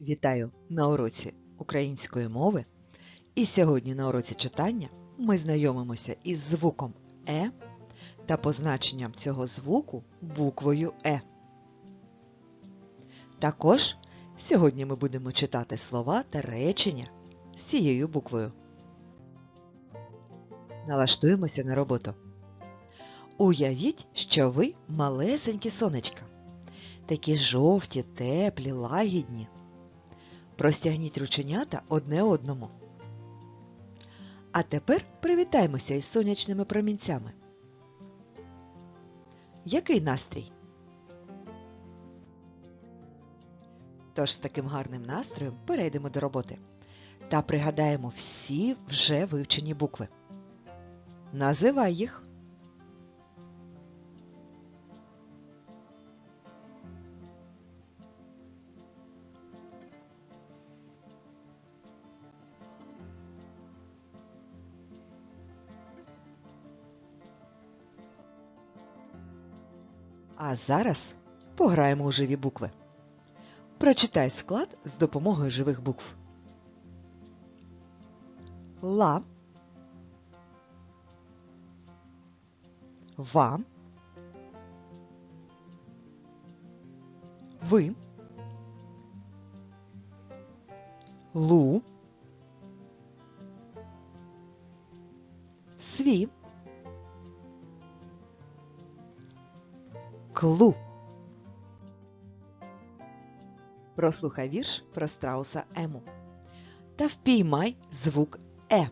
Вітаю на уроці української мови. І сьогодні на уроці читання ми знайомимося із звуком Е та позначенням цього звуку буквою Е. Також сьогодні ми будемо читати слова та речення з цією буквою. Налаштуємося на роботу. Уявіть, що ви малесенькі сонечка. Такі жовті, теплі, лагідні. Простягніть рученята одне одному. А тепер привітаймося із сонячними промінцями. Який настрій? Тож з таким гарним настроєм перейдемо до роботи та пригадаємо всі вже вивчені букви. Називай їх. Зараз пограємо у живі букви. Прочитай склад з допомогою живих букв. Ла. Ва. Ви. Лу. Клу. Прослухай вірш про страуса Ему та впіймай звук Е.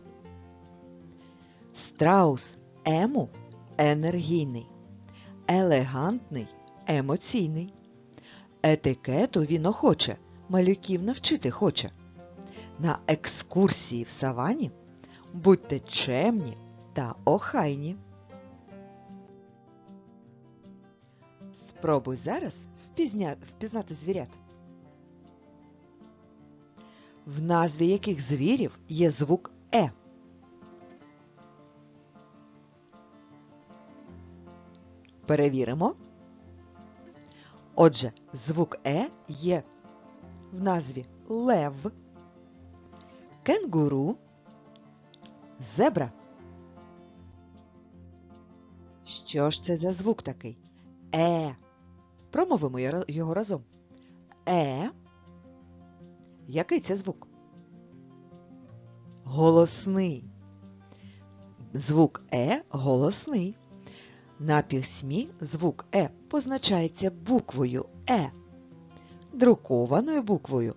Страус Ему енергійний, елегантний, емоційний. Етикету він охоче, малюків навчити хоче. На екскурсії в савані будьте чемні та охайні. Спробуй зараз впізня... впізнати звірят. В назві яких звірів є звук Е. Перевіримо. Отже, звук Е є в назві лев, кенгуру, зебра. Що ж це за звук такий? Е. Промовимо його- разом. Е. Який це звук? Голосний. Звук Е голосний. На письмі звук Е позначається буквою Е, друкованою буквою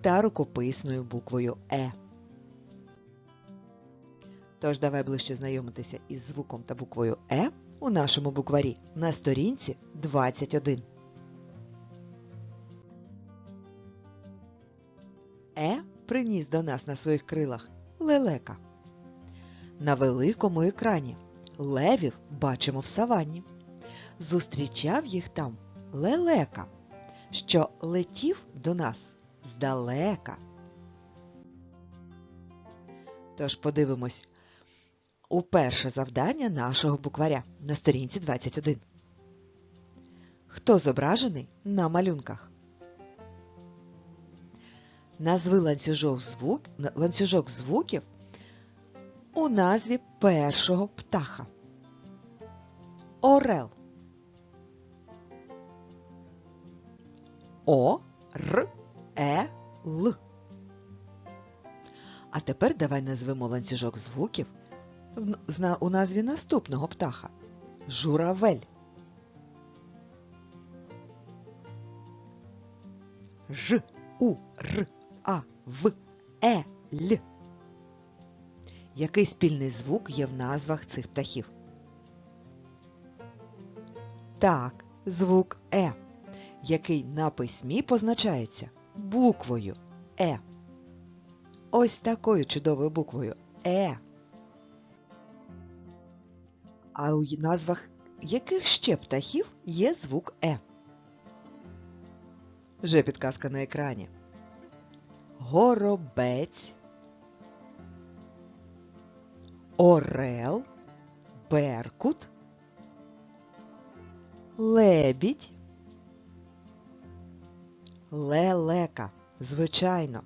та рукописною буквою Е. Тож давай ближче знайомитися із звуком та буквою Е у нашому букварі на сторінці 21. Е приніс до нас на своїх крилах лелека. На великому екрані левів бачимо в саванні. Зустрічав їх там лелека, що летів до нас здалека. Тож подивимось у перше завдання нашого букваря на сторінці 21. Хто зображений на малюнках? Назви ланцюжок, звук, ланцюжок звуків у назві першого птаха. Орел. О, Р, Е, Л. А тепер давай назвемо ланцюжок звуків у назві наступного птаха. Журавель. Ж, У, Р, А, В, Е, Л. Який спільний звук є в назвах цих птахів? Так, звук Е, який на письмі позначається буквою Е. Ось такою чудовою буквою Е. А у назвах яких ще птахів є звук Е? Вже підказка на екрані. Горобець, орел, беркут, лебідь, Лелека. Звичайно.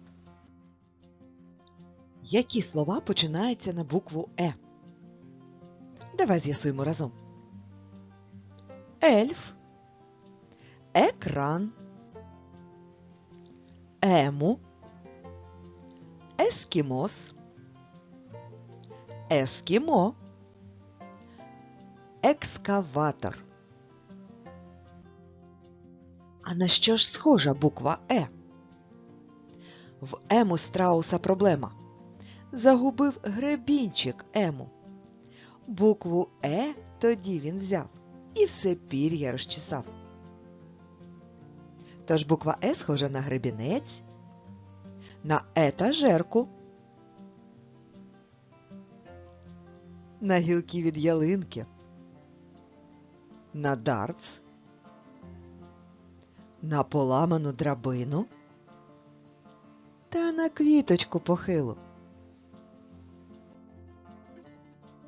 Які слова починаються на букву Е? Давай з'ясуємо разом. Ельф, екран, ему, ескімос, ескімо, екскаватор. А на що ж схожа буква Е? В Ему страуса проблема. Загубив гребінчик Ему. Букву Е тоді він взяв і все пір'я розчесав. Тож буква Е схожа на гребінець, на етажерку, на гілки від ялинки, на дартс, на поламану драбину та на квіточку похилу.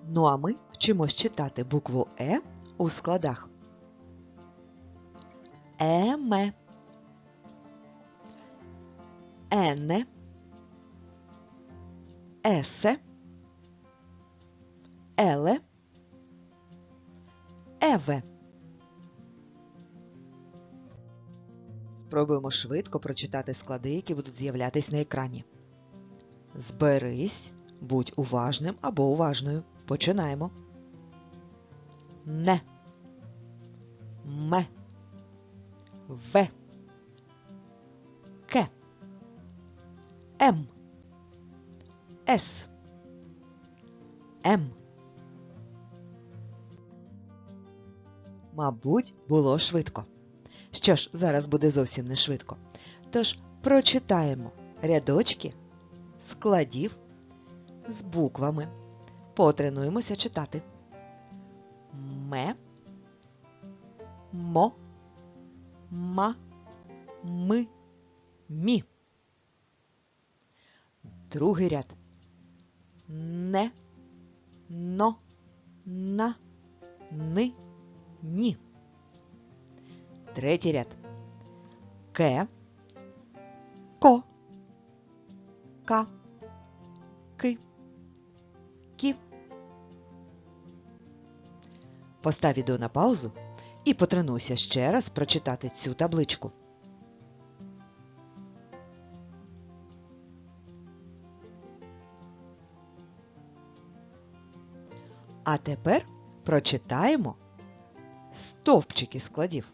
Ну а ми вчимось читати букву Е у складах. Еме, Ене, Есе, Еле, Еве. Спробуємо швидко прочитати склади, які будуть з'являтись на екрані. Зберись, будь уважним або уважною. Починаємо. Не. Ме. В. К. М. С. М. Мабуть, було швидко. Що ж, зараз буде зовсім не швидко. Тож прочитаємо рядочки складів з буквами. Потренуємося читати. Ме, мо, ма, ми, мі. Другий ряд. Не, но, на, ни, ні. Третій ряд. Ке, ко, ка, ки, Постав відео на паузу і потренуйся ще раз прочитати цю табличку. А тепер прочитаємо стовпчики складів.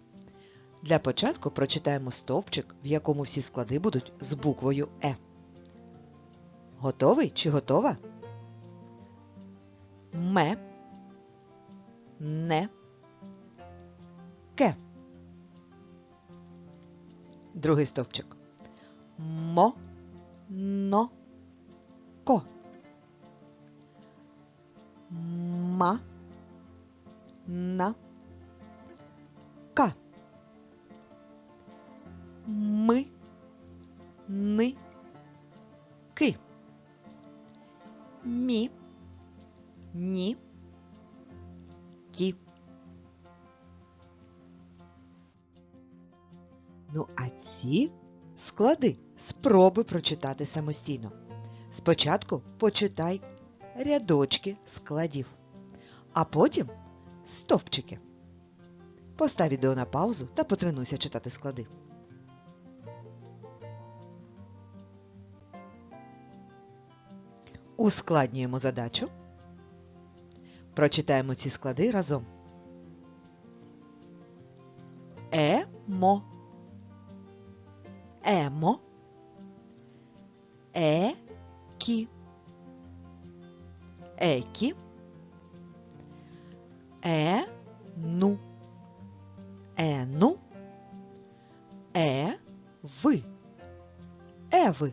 Для початку прочитаємо стовпчик, в якому всі склади будуть з буквою Е. Готовий чи готова? Ме, не, ке. Другий стовпчик. Мо, но, ко. Ма, на, ка. Ми, ни, ки. Мі, ні, кі. Ну, а ці склади спробуй прочитати самостійно. Спочатку почитай рядочки складів, а потім стовпчики. Постав відео на паузу та потренуйся читати склади. Ускладнюємо задачу. Прочитаємо ці склади разом. Емо. Емо. Екі. Екі. Ену. Ену. Еви. Еви.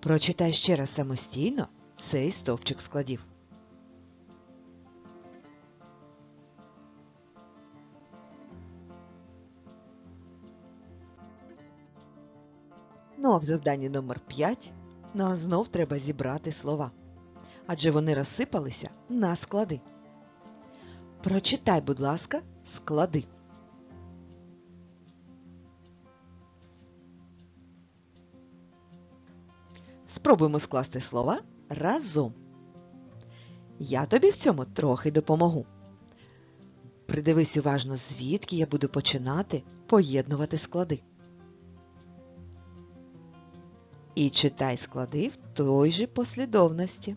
Прочитай ще раз самостійно цей стовпчик складів. Ну а в завданні номер 5 нам знов треба зібрати слова, адже вони розсипалися на склади. Прочитай, будь ласка, склади. Спробуємо скласти слова разом. Я тобі в цьому трохи допомогу. Придивись уважно, звідки я буду починати поєднувати склади. І читай склади в той же послідовності.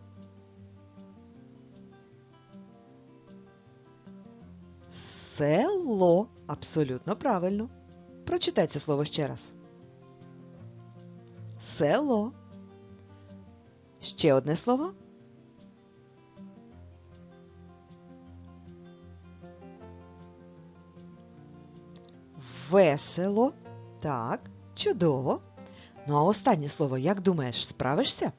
Село. Абсолютно правильно. Прочитай це слово ще раз. Село. Ще одне слово. Весело. Так, чудово. Ну а останнє слово, як думаєш, справишся?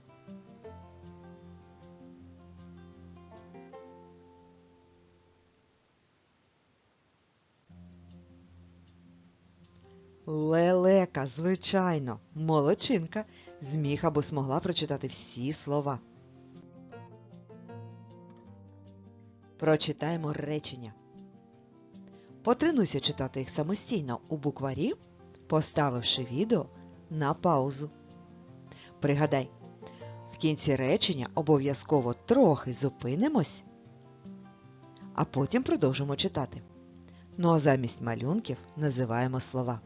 Лелека, звичайно, молодчинка, зміг або змогла прочитати всі слова. Прочитаємо речення. Потренуйся читати їх самостійно у букварі, поставивши відео на паузу. Пригадай, в кінці речення обов'язково трохи зупинимось, а потім продовжимо читати. Ну а замість малюнків називаємо слова.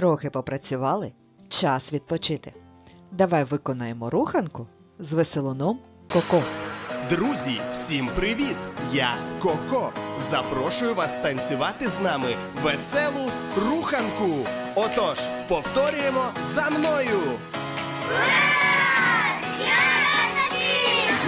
Трохи попрацювали, час відпочити. Давай виконаємо руханку з веселуном Коко. Друзі, всім привіт! Я Коко. Запрошую вас танцювати з нами веселу руханку. Отож, повторюємо за мною.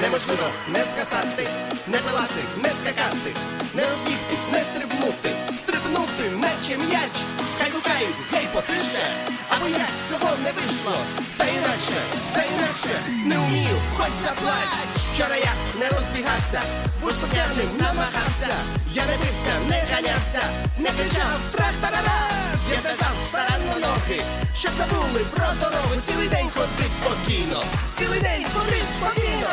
Неможливо не скасати, не пилати, не скакати, не розбігтись, не стрибнути, стрибнути, наче м'яч. Хай гукають, гей, потише, або як цього не вийшло. Та інакше, та інакше, не вмію, хоч заплач. Вчора я не розбігався, виступ'яним намагався. Я не бився, не ганявся, не кричав трах-тарара. Я сказав старанно ноги, щоб забули про дорогу. Цілий день ходив спокійно, цілий день ходив спокійно.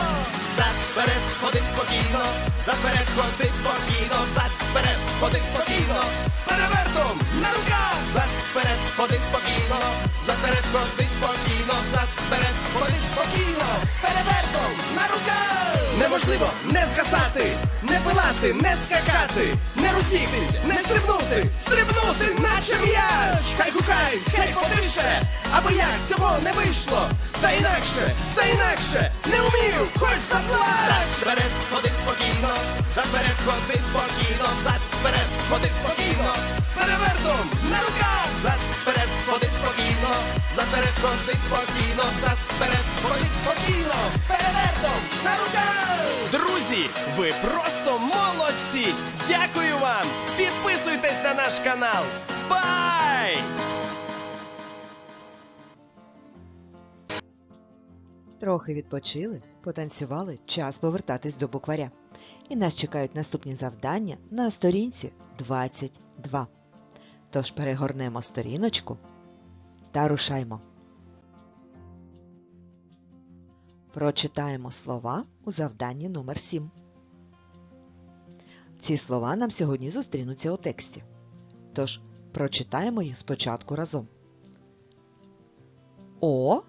Вперед ходив спокійно, зад вперед ходив спокійно, зад вперед ходив спокійно, перевертом на руках, зад вперед ходив спокійно, зад вперед ходив спокійно, зад вперед ходив спокійно, перевертом на руках. Неможливо не скасати, не пилати, не скакати, не розбігтись, не стрибнути, стрибнути. Хай гукають, хай потише, або як цього не вийшло. Та інакше, та інакше, не вмію, хоч заплач. Вперед ходив спокійно, зад вперед ходив спокійно, зад вперед ходив спокійно, перевертом на руках, зад вперед ходив спокійно, зад вперед ходив спокійно, зад вперед ходив спокійно, перевертом на руках. Друзі, ви просто молодці! Дякую вам! Підписуйтесь на наш канал! Бай! Трохи відпочили, потанцювали, час повертатись до букваря. І нас чекають наступні завдання на сторінці 22. Тож перегорнемо сторіночку та рушаймо. Прочитаємо слова у завданні номер 7. Ці слова нам сьогодні зустрінуться у тексті. Тож прочитаємо їх спочатку разом. О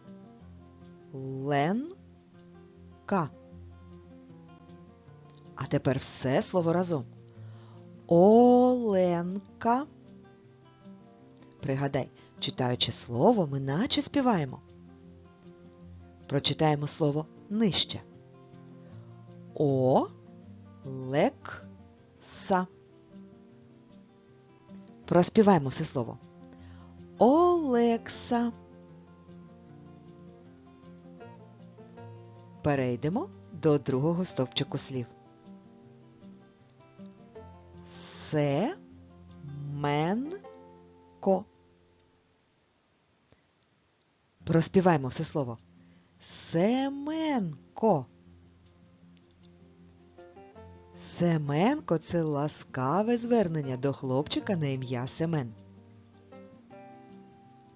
Ленка. А тепер все слово разом. Оленка. Пригадай, читаючи слово, ми наче співаємо. Прочитаємо слово нижче. О лек са. Проспіваємо все слово. Олекса. Перейдемо до другого стовпчику слів. Семенко. Проспіваємо все слово. Семенко. Семенко це ласкаве звернення до хлопчика на ім'я Семен.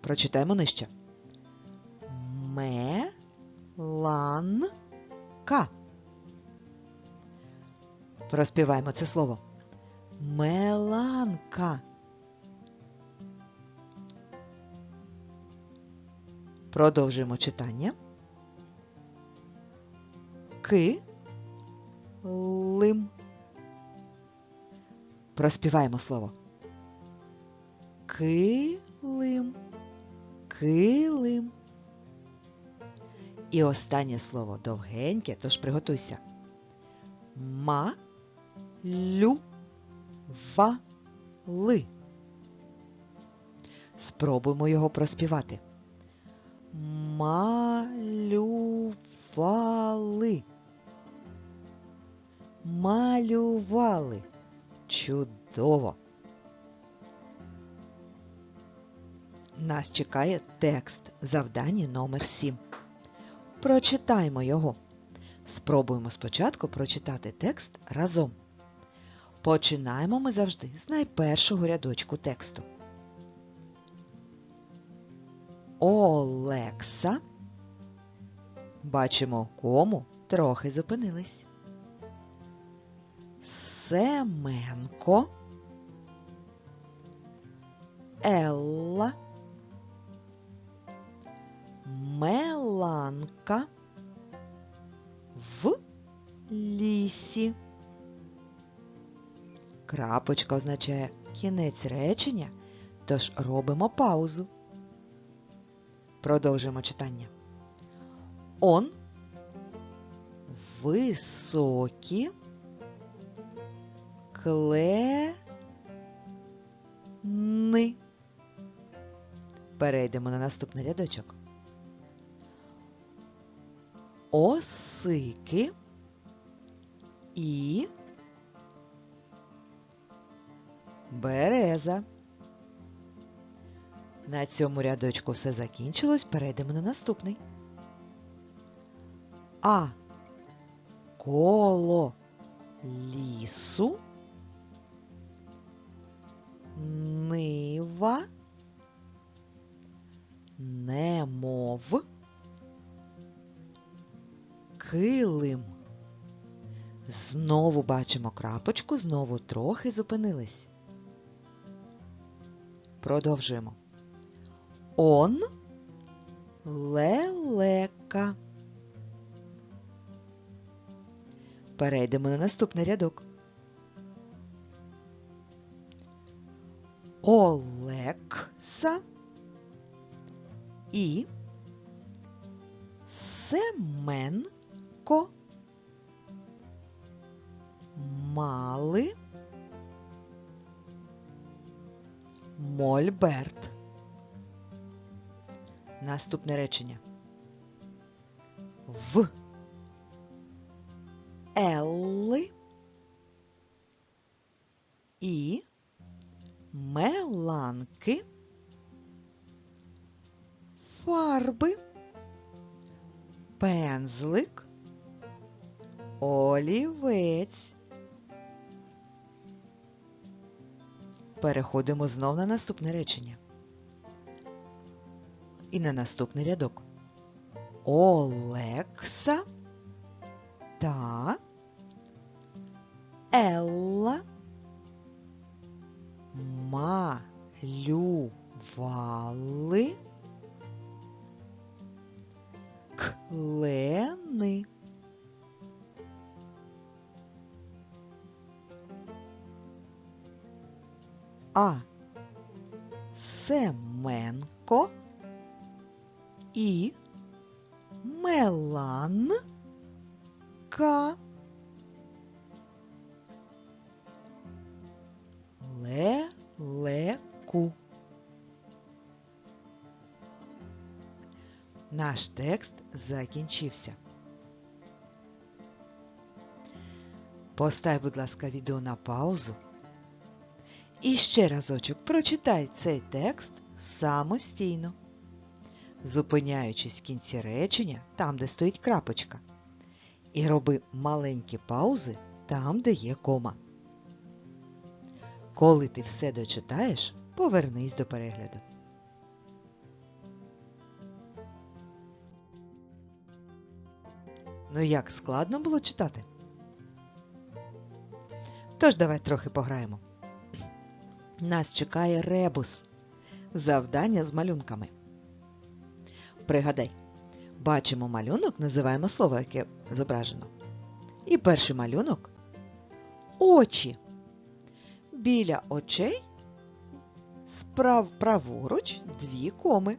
Прочитаємо нижче. Меланка. Проспіваємо це слово. Меланка. Продовжуємо читання. Ки. Лим. Проспіваємо слово. Килим. Килим. І останнє слово довгеньке, тож приготуйся. Ма. Лю. Ва. Ли. Спробуємо його проспівати. Малювали. Малювали. Чудово. Нас чекає текст завдання номер 7. Прочитаймо його. Спробуємо спочатку прочитати текст разом. Починаємо ми завжди з найпершого рядочку тексту. Олекса. Бачимо кому трохи зупинились. Семенко. Елла. Меланка. В лісі. Крапочка означає кінець речення, тож робимо паузу. Продовжуємо читання. Он високі клени. Перейдемо на наступний рядочок. Осики і береза. На цьому рядочку все закінчилось, перейдемо на наступний. А коло лісу нива немов килим. Знову бачимо крапочку, знову трохи зупинились. Продовжуємо. Он лелека. Перейдемо на наступний рядок. Олекса і Семенко мали Мольберт. Наступне речення. В Елли і Меланки фарби, пензлик, олівець. Переходимо знов на наступне речення. І на наступний рядок. Олекса та Елла малювали клени. А Семенко і Меланка лелеку. Наш текст закінчився. Постав, будь ласка, відео на паузу. І ще разочок прочитай цей текст самостійно, зупиняючись в кінці речення там, де стоїть крапочка, і роби маленькі паузи там, де є кома. Коли ти все дочитаєш, повернись до перегляду. Ну як складно було читати? Тож давай трохи пограємо. Нас чекає ребус завдання з малюнками. Пригадай, бачимо малюнок, називаємо слово, яке зображено. І перший малюнок очі. Біля очей справ праворуч дві коми.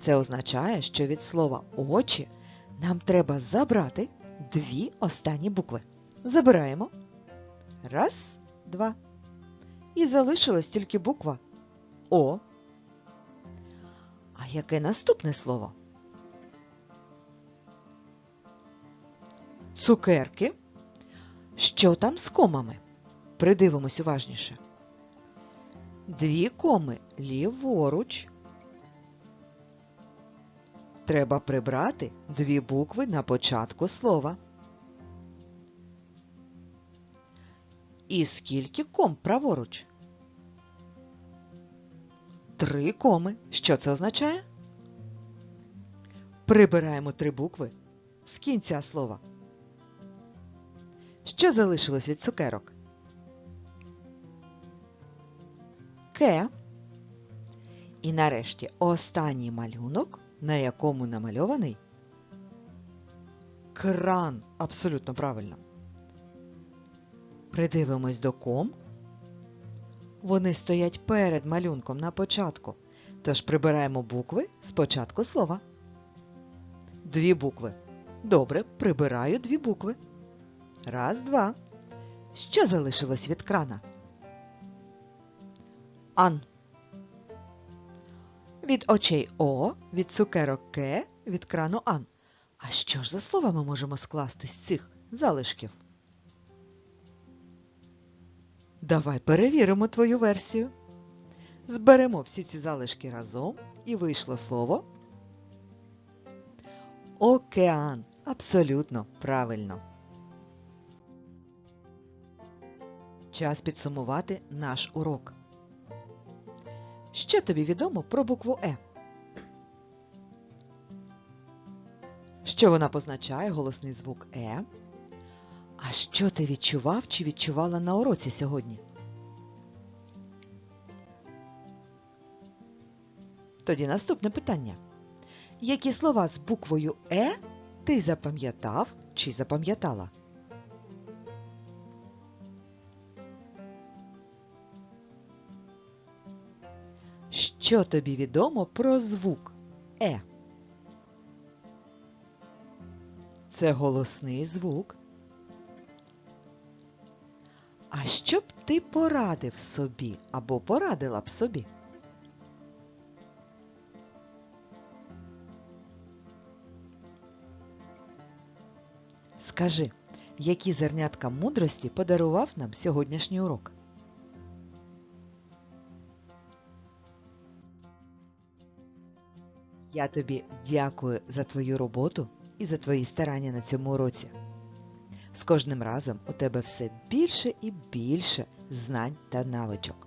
Це означає, що від слова очі нам треба забрати дві останні букви. Забираємо. Раз, два. І залишилась тільки буква О. А яке наступне слово? Цукерки. Що там з комами? Придивимось уважніше. Дві коми ліворуч. Треба прибрати дві букви на початку слова. І скільки ком праворуч? Три коми. Що це означає? Прибираємо три букви з кінця слова. Що залишилось від цукерок? Ке. І нарешті останній малюнок, на якому намальований кран. Абсолютно правильно. Придивимось до ком. Вони стоять перед малюнком на початку. Тож прибираємо букви з початку слова. Дві букви. Добре, прибираю дві букви. Раз, два. Що залишилось від крана? Ан. Від очей О, від цукерок Ке, від крану Ан. А що ж за слова ми можемо скласти з цих залишків? Давай перевіримо твою версію. Зберемо всі ці залишки разом і вийшло слово Океан. Абсолютно правильно. Час підсумувати наш урок. Що тобі відомо про букву Е? Що вона позначає голосний звук Е? А що ти відчував чи відчувала на уроці сьогодні? Тоді наступне питання. Які слова з буквою Е ти запам'ятав чи запам'ятала? Що тобі відомо про звук Е? Це голосний звук. А що б ти порадив собі або порадила б собі? Скажи, які зернятка мудрості подарував нам сьогоднішній урок? Я тобі дякую за твою роботу і за твої старання на цьому уроці. З кожним разом у тебе все більше і більше знань та навичок.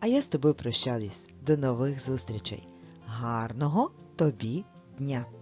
А я з тобою прощаюсь. До нових зустрічей. Гарного тобі дня!